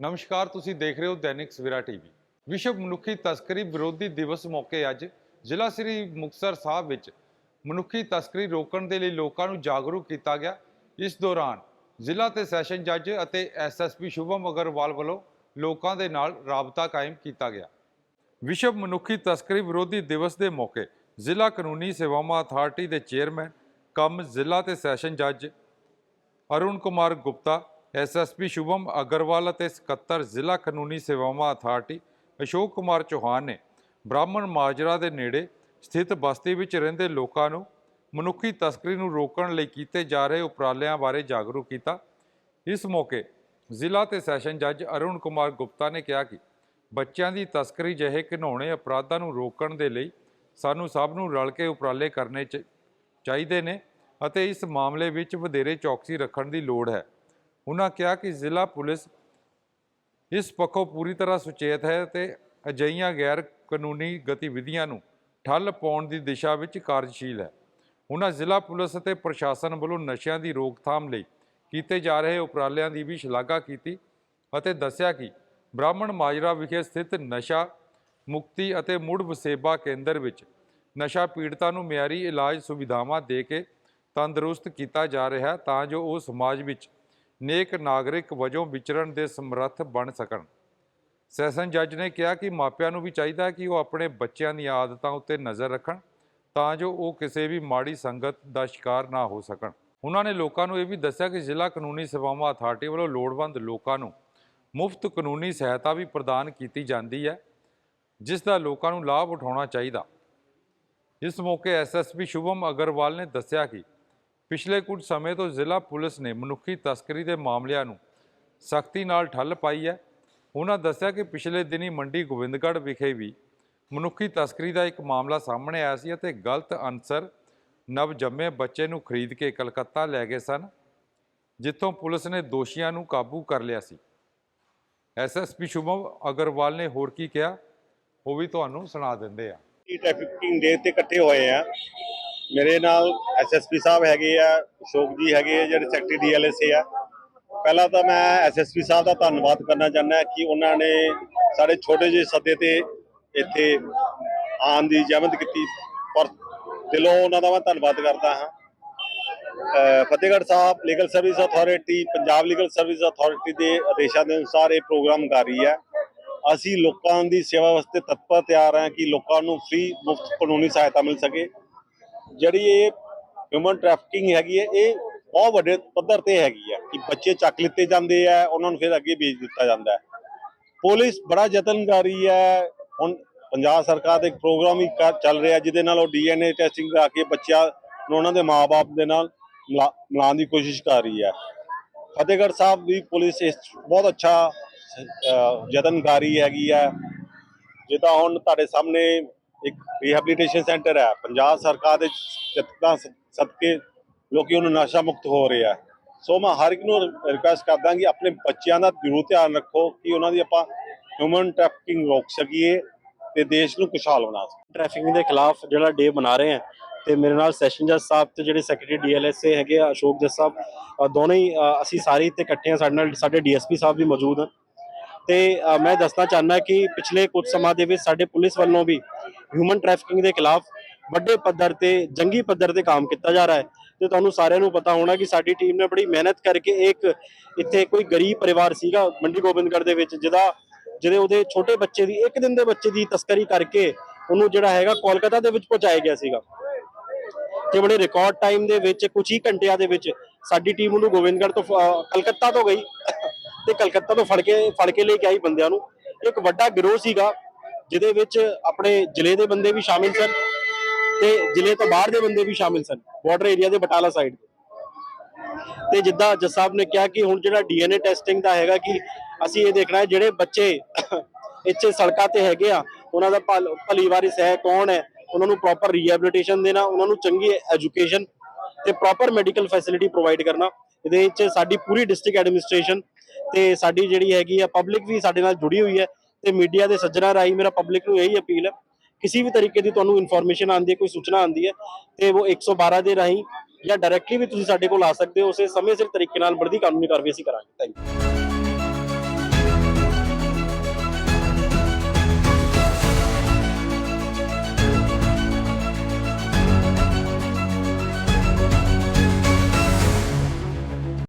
ਨਮਸਕਾਰ, ਤੁਸੀਂ ਦੇਖ ਰਹੇ ਹੋ ਦੈਨਿਕ ਸਵੇਰਾ ਟੀਵੀ। ਵਿਸ਼ਵ ਮਨੁੱਖੀ ਤਸਕਰੀ ਵਿਰੋਧੀ ਦਿਵਸ ਮੌਕੇ ਅੱਜ ਜ਼ਿਲ੍ਹਾ ਸ੍ਰੀ ਮੁਕਤਸਰ ਸਾਹਿਬ ਵਿੱਚ ਮਨੁੱਖੀ ਤਸਕਰੀ ਰੋਕਣ ਦੇ ਲਈ ਲੋਕਾਂ ਨੂੰ ਜਾਗਰੂਕ ਕੀਤਾ ਗਿਆ। ਇਸ ਦੌਰਾਨ ਜ਼ਿਲ੍ਹਾ ਤੇ ਸੈਸ਼ਨ ਜੱਜ ਅਤੇ ਐਸਐਸਪੀ ਸ਼ੁਭਮ ਅਗਰਵਾਲ ਵੱਲੋਂ ਲੋਕਾਂ ਦੇ ਨਾਲ ਰਾਬਤਾ ਕਾਇਮ ਕੀਤਾ ਗਿਆ। ਵਿਸ਼ਵ ਮਨੁੱਖੀ ਤਸਕਰੀ ਵਿਰੋਧੀ ਦਿਵਸ ਦੇ ਮੌਕੇ ਜ਼ਿਲ੍ਹਾ ਕਾਨੂੰਨੀ ਸੇਵਾਵਾਂ ਅਥਾਰਟੀ ਦੇ ਚੇਅਰਮੈਨ, ਕਮ ਜ਼ਿਲ੍ਹਾ ਤੇ ਸੈਸ਼ਨ ਜੱਜ ਅਰੁਣ ਕੁਮਾਰ ਗੁਪਤਾ ਐਸਐਸਪੀ ਸ਼ੁਭਮ ਅਗਰਵਾਲ ਅਤੇ ਸਕੱਤਰ ਜ਼ਿਲ੍ਹਾ ਕਾਨੂੰਨੀ ਸੇਵਾਵਾਂ ਅਥਾਰਟੀ ਅਸ਼ੋਕ ਕੁਮਾਰ ਚੌਹਾਨ ਨੇ ਬ੍ਰਾਹਮਣ ਮਾਜਰਾ ਦੇ ਨੇੜੇ ਸਥਿਤ ਬਸਤੀ ਵਿੱਚ ਰਹਿੰਦੇ ਲੋਕਾਂ ਨੂੰ ਮਨੁੱਖੀ ਤਸਕਰੀ ਨੂੰ ਰੋਕਣ ਲਈ ਕੀਤੇ ਜਾ ਰਹੇ ਉਪਰਾਲਿਆਂ ਬਾਰੇ ਜਾਗਰੂਕ ਕੀਤਾ। ਇਸ ਮੌਕੇ ਜ਼ਿਲ੍ਹਾ ਤੇ ਸੈਸ਼ਨ ਜੱਜ ਅਰੁਣ ਕੁਮਾਰ ਗੁਪਤਾ ਨੇ ਕਿਹਾ ਕਿ ਬੱਚਿਆਂ ਦੀ ਤਸਕਰੀ ਜਿਹੇ ਘਿਨੌਣੇ ਅਪਰਾਧਾਂ ਨੂੰ ਰੋਕਣ ਦੇ ਲਈ ਸਾਨੂੰ ਸਭ ਨੂੰ ਰਲ ਕੇ ਉਪਰਾਲੇ ਕਰਨੇ ਚ- ਚਾਹੀਦੇ ਨੇ ਅਤੇ ਇਸ ਮਾਮਲੇ ਵਿੱਚ ਵਧੇਰੇ ਚੌਕਸੀ ਰੱਖਣ ਦੀ ਲੋੜ ਹੈ। ਉਹਨਾਂ ਕਿਹਾ ਕਿ ਜ਼ਿਲ੍ਹਾ ਪੁਲਿਸ ਇਸ ਪੱਖੋਂ ਪੂਰੀ ਤਰ੍ਹਾਂ ਸੁਚੇਤ ਹੈ ਤੇ ਅਜਿਹੀਆਂ ਗੈਰ ਕਾਨੂੰਨੀ ਗਤੀਵਿਧੀਆਂ ਨੂੰ ਠੱਲ ਪਾਉਣ ਦੀ ਦਿਸ਼ਾ ਵਿੱਚ ਕਾਰਜਸ਼ੀਲ ਹੈ। ਉਹਨਾਂ ਜ਼ਿਲ੍ਹਾ ਪੁਲਿਸ ਅਤੇ ਪ੍ਰਸ਼ਾਸਨ ਵੱਲੋਂ ਨਸ਼ਿਆਂ ਦੀ ਰੋਕਥਾਮ ਲਈ ਕੀਤੇ ਜਾ ਰਹੇ ਉਪਰਾਲਿਆਂ ਦੀ ਵੀ ਸ਼ਲਾਘਾ ਕੀਤੀ ਅਤੇ ਦੱਸਿਆ ਕਿ ਬ੍ਰਾਹਮਣ ਮਾਜਰਾ ਵਿਖੇ ਸਥਿਤ ਨਸ਼ਾ ਮੁਕਤੀ ਅਤੇ ਮੁੜ ਵਸੇਬਾ ਕੇਂਦਰ ਵਿੱਚ ਨਸ਼ਾ ਪੀੜਤਾਂ ਨੂੰ ਮਿਆਰੀ ਇਲਾਜ ਸੁਵਿਧਾਵਾਂ ਦੇ ਕੇ ਤੰਦਰੁਸਤ ਕੀਤਾ ਜਾ ਰਿਹਾ ਤਾਂ ਜੋ ਉਹ ਸਮਾਜ ਵਿੱਚ ਨੇਕ ਨਾਗਰਿਕ ਵਜੋਂ ਵਿਚਰਨ ਦੇ ਸਮਰੱਥ ਬਣ ਸਕਣ। ਸੈਸ਼ਨ ਜੱਜ ਨੇ ਕਿਹਾ ਕਿ ਮਾਪਿਆਂ ਨੂੰ ਵੀ ਚਾਹੀਦਾ ਕਿ ਉਹ ਆਪਣੇ ਬੱਚਿਆਂ ਦੀਆਂ ਆਦਤਾਂ ਉੱਤੇ ਨਜ਼ਰ ਰੱਖਣ, ਤਾਂ ਜੋ ਉਹ ਕਿਸੇ ਵੀ ਮਾੜੀ ਸੰਗਤ ਦਾ ਸ਼ਿਕਾਰ ਨਾ ਹੋ ਸਕਣ। ਉਹਨਾਂ ਨੇ ਲੋਕਾਂ ਨੂੰ ਇਹ ਵੀ ਦੱਸਿਆ ਕਿ ਜ਼ਿਲ੍ਹਾ ਕਾਨੂੰਨੀ ਸੇਵਾਵਾਂ ਅਥਾਰਟੀ ਵੱਲੋਂ ਲੋੜਵੰਦ ਲੋਕਾਂ ਨੂੰ ਮੁਫਤ ਕਾਨੂੰਨੀ ਸਹਾਇਤਾ ਵੀ ਪ੍ਰਦਾਨ ਕੀਤੀ ਜਾਂਦੀ ਹੈ, ਜਿਸ ਦਾ ਲੋਕਾਂ ਨੂੰ ਲਾਭ ਉਠਾਉਣਾ ਚਾਹੀਦਾ। ਇਸ ਮੌਕੇ ਐਸਐਸਪੀ ਸ਼ੁਭਮ ਅਗਰਵਾਲ ਨੇ ਦੱਸਿਆ ਕਿ ਪਿਛਲੇ ਕੁਝ ਸਮੇਂ ਤੋਂ ਜ਼ਿਲ੍ਹਾ ਪੁਲਿਸ ਨੇ ਮਨੁੱਖੀ ਤਸਕਰੀ ਦੇ ਮਾਮਲਿਆਂ ਨੂੰ ਸਖਤੀ ਨਾਲ ਠੱਲ ਪਾਈ ਹੈ। ਉਹਨਾਂ ਦੱਸਿਆ ਕਿ ਪਿਛਲੇ ਦਿਨੀ ਮੰਡੀ ਗੋਬਿੰਦਗੜ੍ਹ ਵਿਖੇ ਵੀ ਮਨੁੱਖੀ ਤਸਕਰੀ ਦਾ ਇੱਕ ਮਾਮਲਾ ਸਾਹਮਣੇ ਆਇਆ ਸੀ ਅਤੇ ਗਲਤ ਅਨਸਰ ਨਵਜੰਮੇ ਬੱਚੇ ਨੂੰ ਖਰੀਦ ਕੇ ਕਲਕੱਤਾ ਲੈ ਗਏ ਸਨ, ਜਿੱਥੋਂ ਪੁਲਿਸ ਨੇ ਦੋਸ਼ੀਆਂ ਨੂੰ ਕਾਬੂ ਕਰ ਲਿਆ ਸੀ। ਐਸਐਸਪੀ ਸ਼ੁਭਮ ਅਗਰਵਾਲ ਨੇ ਹੋਰ ਕੀ ਕਿਹਾ, ਉਹ ਵੀ ਤੁਹਾਨੂੰ ਸੁਣਾ ਦਿੰਦੇ ਆ। ਇਹ ਟ੍ਰੈਫਿਕਿੰਗ ਡੇ ਤੇ ਇਕੱਠੇ ਹੋਏ ਆ। ਮੇਰੇ ਨਾਲ ਐਸਐਸਪੀ ਸਾਹਿਬ ਹੈਗੇ ਆ, ਅਸ਼ੋਕ ਜੀ ਹੈਗੇ ਆ, ਜਿਹੜੇ ਸੈਕਟਰੀ ਡੀਐਲਐਸਏ ਆ। ਪਹਿਲਾਂ ਤਾਂ ਮੈਂ ਐਸਐਸਪੀ ਸਾਹਿਬ ਦਾ ਧੰਨਵਾਦ ਕਰਨਾ ਚਾਹੁੰਦਾ ਕਿ ਉਹਨਾਂ ਨੇ ਸਾਡੇ ਛੋਟੇ ਜਿਹੇ ਸੱਦੇ ਤੇ ਇੱਥੇ ਆਉਣ ਦੀ ਜਹਿਮਤ ਕੀਤੀ। ਪਰ ਦਿਲੋਂ ਉਹਨਾਂ ਦਾ ਮੈਂ ਧੰਨਵਾਦ ਕਰਦਾ ਹਾਂ। Fatehgarh Sahib legal service authority Punjab legal service authority ਦੇ ਆਦੇਸ਼ਾਂ ਦੇ ਅਨੁਸਾਰ ਇਹ ਪ੍ਰੋਗਰਾਮ ਕਰ ਰਹੀ ਹੈ। ਅਸੀਂ ਲੋਕਾਂ ਦੀ ਸੇਵਾ ਵਾਸਤੇ ਤਤਪਰ ਤਿਆਰ ਹਾਂ ਕਿ ਲੋਕਾਂ ਨੂੰ ਫ੍ਰੀ ਮੁਫਤ ਕਾਨੂੰਨੀ ਸਹਾਇਤਾ ਮਿਲ ਸਕੇ। ਜਿਹੜੀ ਇਹ ਹਿਊਮਨ ਟ੍ਰੈਫਿਕਿੰਗ ਹੈਗੀ ਹੈ ਇਹ ਬਹੁਤ ਵੱਡੇ ਪੱਧਰ ਤੇ ਹੈਗੀ ਹੈ ਕਿ ਬੱਚੇ ਚੱਕ ਲਿੱਤੇ ਜਾਂਦੇ ਆ ਉਹਨਾਂ ਨੂੰ ਫਿਰ ਅੱਗੇ ਵੇਚ ਦਿੱਤਾ ਜਾਂਦਾ ਹੈ। ਪੁਲਿਸ ਬੜਾ ਯਤਨ ਕਰ ਰਹੀ ਹੈ। ਹੁਣ ਪੰਜਾਬ ਸਰਕਾਰ ਦਾ ਇੱਕ ਪ੍ਰੋਗਰਾਮ ਵੀ ਕਰ- ਚੱਲ ਰਿਹਾ ਜਿਹਦੇ ਨਾਲ ਉਹ ਡੀਐਨਏ ਟੈਸਟਿੰਗ ਕਰਾ ਕੇ ਬੱਚਿਆਂ ਨੂੰ ਉਹਨਾਂ ਦੇ ਮਾਪੇ ਦੇ ਨਾਲ ਮਿਲਾ- ਮਿਲਾਉਣ ਦੀ ਕੋਸ਼ਿਸ਼ ਕਰ ਰਹੀ ਹੈ। ਫਤਿਹਗੜ੍ਹ ਸਾਹਿਬ ਦੀ ਪੁਲਿਸ ਇਸ ਬਹੁਤ ਅੱਛਾ ਅਹ, ਯਤਨ ਕਰ ਰਹੀ ਹੈਗੀ ਹੈ। ਜਿੱਦਾਂ ਹੁਣ ਤੁਹਾਡੇ ਸਾਹਮਣੇ ਇੱਕ ਰੀਹੈਬਿਲਿਟੇਸ਼ਨ ਸੈਂਟਰ ਹੈ। ਪੰਜਾਬ ਸਰਕਾਰ ਦੇ ਯਤਨਾਂ ਸਦਕੇ ਲੋਕੀ ਉਹਨੂੰ ਨਸ਼ਾ ਮੁਕਤ ਹੋ ਰਹੇ ਆ। ਸੋ ਮੈਂ ਹਰ ਇੱਕ ਨੂੰ ਰਿਕੁਐਸਟ ਕਰਦਾ ਕਿ ਆਪਣੇ ਬੱਚਿਆਂ ਦਾ ਜ਼ਰੂਰ ਧਿਆਨ ਰੱਖੋ ਕਿ ਉਹਨਾਂ ਦੀ ਆਪਾਂ ਹਿਊਮਨ ਟ੍ਰੈਫਿਕਿੰਗ ਰੋਕ ਸਕੀਏ ਤੇ ਦੇਸ਼ ਨੂੰ ਖੁਸ਼ਹਾਲ ਬਣਾ ਸਕੀਏ। ਟ੍ਰੈਫਿਕਿੰਗ ਦੇ ਖਿਲਾਫ ਜਿਹੜਾ ਡੇ ਮਨਾ ਰਹੇ ਆ ਤੇ ਮੇਰੇ ਨਾਲ ਸੈਸ਼ਨ ਜੱਜ ਸਾਹਿਬ ਤੇ ਜਿਹੜੇ ਸੈਕਟਰੀ ਡੀਐਲਐਸਏ ਹੈਗੇ ਆ, ਅਸ਼ੋਕ ਜੱਜ ਸਾਹਿਬ ਦੋਨੇ ਹੀ ਅਸੀਂ ਸਾਰੇ ਇੱਥੇ ਇਕੱਠੇ ਆ। ਸਾਡੇ ਨਾਲ ਸਾਡੇ ਡੀਐਸਪੀ ਸਾਹਿਬ ਵੀ ਮੌਜੂਦ ਹਨ ਤੇ ਮੈਂ ਦੱਸਣਾ ਚਾਹੁੰਦਾ ਕਿ ਪਿਛਲੇ ਕੁਝ ਸਮਾਂ ਦੇ ਵਿੱਚ ਸਾਡੇ ਪੁਲਿਸ ਵੱਲੋਂ ਵੀ ਹਿਊਮਨ ਟ੍ਰੈਫਿਕਿੰਗ ਦੇ ਖਿਲਾਫ ਵੱਡੇ ਪੱਧਰ ਤੇ, ਜੰਗੀ ਪੱਧਰ ਤੇ ਕੰਮ ਕੀਤਾ ਜਾ ਰਿਹਾ ਹੈ। ਤੇ ਤੁਹਾਨੂੰ ਸਾਰਿਆਂ ਨੂੰ ਪਤਾ ਹੋਣਾ ਕਿ ਸਾਡੀ ਟੀਮ ਨੇ ਬੜੀ ਮਿਹਨਤ ਕਰਕੇ ਇੱਕ ਇੱਥੇ ਕੋਈ ਗਰੀਬ ਪਰਿਵਾਰ ਸੀਗਾ ਮੰਡੀ ਗੋਬਿੰਦਗੜ੍ਹ ਦੇ ਵਿੱਚ, ਜਿਹਦਾ, ਜਿਹਦੇ ਉਹਦੇ ਛੋਟੇ ਬੱਚੇ ਦੀ, ਇੱਕ ਦਿਨ ਦੇ ਬੱਚੇ ਦੀ ਤਸਕਰੀ ਕਰਕੇ ਉਹਨੂੰ ਜਿਹੜਾ ਹੈਗਾ ਕੋਲਕਾਤਾ ਦੇ ਵਿੱਚ ਪਹੁੰਚਾਇਆ ਗਿਆ ਸੀਗਾ। ਤੇ ਬੜੇ ਰਿਕਾਰਡ ਟਾਈਮ ਦੇ ਵਿੱਚ, ਕੁਝ ਹੀ ਘੰਟਿਆਂ ਦੇ ਵਿੱਚ ਸਾਡੀ ਟੀਮ ਉਹਨੂੰ ਗੋਬਿੰਦਗੜ੍ਹ ਤੋਂ ਕਲਕੱਤਾ ਤੋਂ ਗਈ। ਤੇ ਕਲਕੱਤਾ ਤੋਂ ਫੜ ਕੇ ਫੜ ਕੇ ਲੈ ਕੇ ਆਈ ਬੰਦਿਆਂ ਨੂੰ। ਇੱਕ ਵੱਡਾ ਗਿਰੋਹ ਸੀਗਾ, ਜਿਹਦੇ ਵਿੱਚ ਆਪਣੇ ਜ਼ਿਲ੍ਹੇ ਦੇ ਬੰਦੇ ਵੀ ਸ਼ਾਮਿਲ ਸਨ ਤੇ ਜ਼ਿਲ੍ਹੇ ਤੋਂ ਬਾਹਰ ਦੇ ਬੰਦੇ ਵੀ ਸ਼ਾਮਿਲ ਸਨ ਬਾਰਡਰ ਏਰੀਆ ਦੇ ਬਟਾਲਾ ਸਾਈਡ ਤੇ ਜਿੱਦਾਂ ਜੱਜ ਸਾਹਿਬ ਨੇ ਕਿਹਾ ਕਿ ਹੁਣ ਜਿਹੜਾ ਡੀਐਨਏ ਟੈਸਟਿੰਗ ਦਾ ਹੈਗਾ ਕਿ ਅਸੀਂ ਇਹ ਦੇਖਣਾ ਹੈ, ਜਿਹੜੇ ਬੱਚੇ ਇੱਥੇ ਸੜਕਾਂ ਤੇ ਹੈਗੇ ਆ, ਉਹਨਾਂ ਦਾ ਭਲ- ਭਲੀ ਵਾਰਿਸ ਹੈ ਕੌਣ ਹੈ, ਉਹਨਾਂ ਨੂੰ ਪ੍ਰੋਪਰ ਰੀਹੈਬਿਲਿਟੇਸ਼ਨ ਦੇਣਾ, ਉਹਨਾਂ ਨੂੰ ਚੰਗੀ ਐਜੂਕੇਸ਼ਨ ਤੇ ਪ੍ਰੋਪਰ ਮੈਡੀਕਲ ਫੈਸਿਲਿਟੀ ਪ੍ਰੋਵਾਈਡ ਕਰਨਾ। ਇਹਦੇ ਵਿੱਚ ਸਾਡੀ ਪੂਰੀ ਡਿਸਟ੍ਰਿਕਟ ਐਡਮਿਨਿਸਟ੍ਰੇਸ਼ਨ ਤੇ ਸਾਡੀ ਜਿਹੜੀ ਹੈਗੀ ਆ ਪਬਲਿਕ ਵੀ ਸਾਡੇ ਨਾਲ ਜੁੜੀ ਹੋਈ ਹੈ ਤੇ ਮੀਡੀਆ ਦੇ ਸੱਜਣਾ ਰਾਹੀਂ ਮੇਰਾ ਪਬਲਿਕ ਨੂੰ ਇਹੀ ਅਪੀਲ ਹੈ, ਕਿਸੇ ਵੀ ਤਰੀਕੇ ਦੀ ਤੁਹਾਨੂੰ ਇਨਫੋਰਮੇਸ਼ਨ ਆਉਂਦੀ ਹੈ, ਕੋਈ ਸੂਚਨਾ ਆਉਂਦੀ ਹੈ, ਤੇ ਉਹ 112 ਦੇ ਰਾਹੀਂ ਜਾਂ ਡਾਇਰੈਕਟਲੀ ਵੀ ਤੁਸੀਂ ਸਾਡੇ ਕੋਲ ਆ ਸਕਦੇ ਹੋ, ਉਸੇ ਸਮੇਂ ਸਿਰ ਤਰੀਕੇ ਨਾਲ ਬਣਦੀ ਕਾਨੂੰਨੀ ਕਾਰਵਾਈ ਅਸੀਂ ਕਰਾਂਗੇ। Thank you